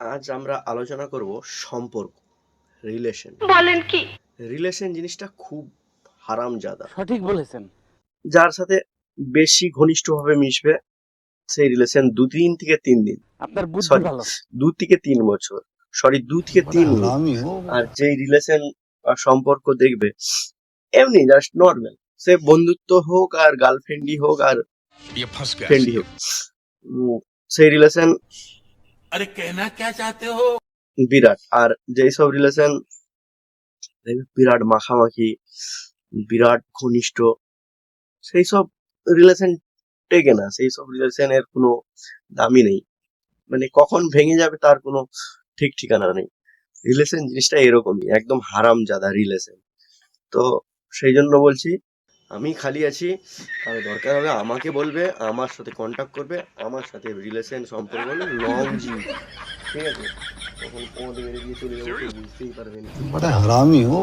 আজ আমরা আলোচনা করব সম্পর্ক রিলেশন বলেন কি? রিলেশন জিনিসটা খুব হারামজাদা। সঠিক বলেছেন। যার সাথে বেশি ঘনিষ্ঠভাবে মিশবে সেই রিলেশন দু তিন থেকে তিন দিন। আপনার বুদ্ধি ভালো। দু থেকে তিন বছর। সরি দু থেকে তিন আর যে রিলেশন সম্পর্ক দেখবে এমনি জাস্ট নর্মাল সে বন্ধুত্ব হোক আর গার্লফ্রেন্ডই হোক আর ফ্রেন্ডই হোক। সেই রিলেশন আরে কেনা কে চাতে হো বিরাট, আর যেই সব রিলেশন বিরাট মাখামাখি, বিরাট ঘনিষ্ঠ, সেই সব রিলেশন টেকে না, সেই সব রিলেশনের কোনো দামি নেই। মানে কখন ভেঙে যাবে তার কোনো ঠিক ঠিকানা নেই। রিলেশন জিনিসটা এরকমই, একদম হারাম যাদা রিলেশন তো সেই জন্য বলছি আমি খালি আছি। কারও দরকার হবে আমাকে বলবে, আমার সাথে কন্ট্যাক্ট করবে, আমার সাথে রিলেশন সম্পর্ক হলে লং জিম ঠিক আছে? তখন কোমা দিয়ে চলে যাব বুঝতেই পারবেন মানে হারামি ও